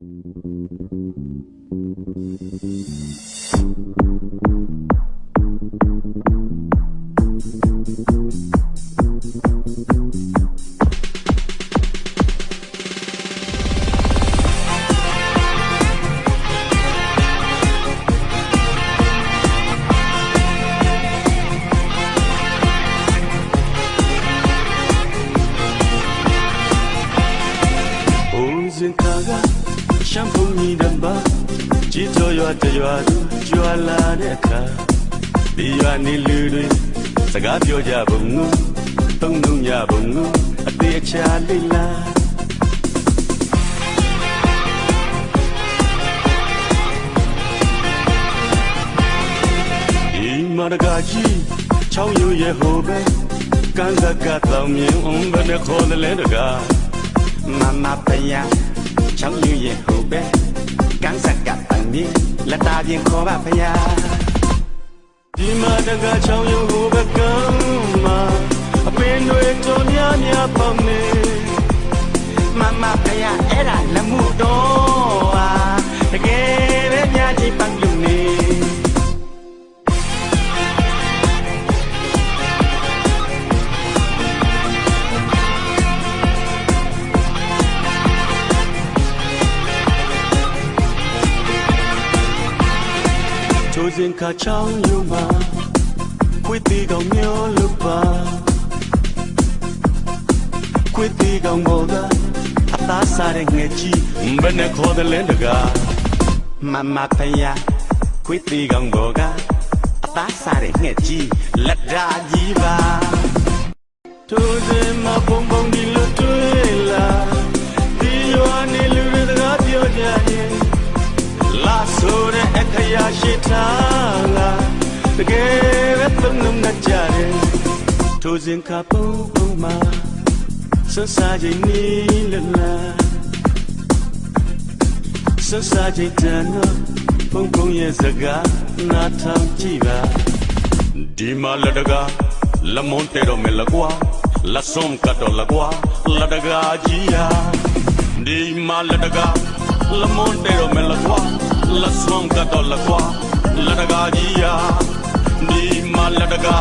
Uns entregam င်ခါကရှမ်းပုံကြီးတပါကြည်တော်ရွာတရွာသူကြွာလာတဲ့အခါဒီရွာနေလူတွေစကားပြောကြပုံငူသုံးလုံးညပုံငူအသေးအချာလေးလားဒီမရကကြီးချောင်းယူရဲ့ဟိုပဲကန်းစကတောင်မြင်အောင်ဘယ်နဲ့ခေါ်တယ်လဲတကားမမပယ ချောင်းယူရဲ့ဟိုပဲကန်းစကပန်ဒီလက်တာပြင်ခေါ်ပါဖယာဒီမတကချောင်းယူဟိုပဲကမ်းမှာအပင်တွေတော်များများပေါက်နေ Tôi riêng cả cháu yêu mà. Quyết đi gọng nhớ lupa Quýt đi gọng bầu ta Ta xa để nghe chi. Bên này khó để lên được à. Mà mà thay ya à, quyết đi gọng bầu ga. Ta xa để nghe chi. Lật ra gì ba. Tôi တကယ်ပဲသုံးလုံးနဲ့ကြတယ်ထိုးစင်ကပုံပုံမှာဆဆာချင်းနီလလာဆဆာချင်းတန်တော့ပုံပုံရဲ့စကားနားထောင်ကြည့်ပါဒီမလဒကလမွန်တေရောမဲလကွာလဆုံကတော်လကွာလဒကကြီးယာဒီမလဒကလမွန်တေရောမဲလကွာလဆုံကတော်လကွာလဒကကြီးယာဒီမလဒကလမွန်တေရောမဲလကွာလဆုံကတော်လကွာလဒကကြီးယာဒီမလဒကလမွန်တေရောမဲလကွာလဆုံကတော် लटका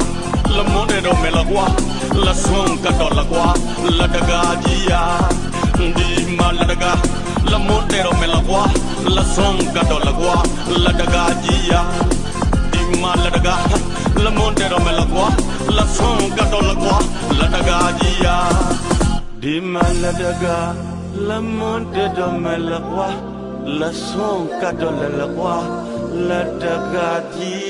लमोडेरो में लगवा लसों कटो लगवा लटका जिया दीमा लटका लमोडेरो में लगवा लसों कटो लगवा लटका जिया दीमा लटका लमोडेरो में लगवा लसों कटो लगवा लटका जिया दीमा लटका लमोडेरो में लगवा लसों कटो लगवा लटका जिया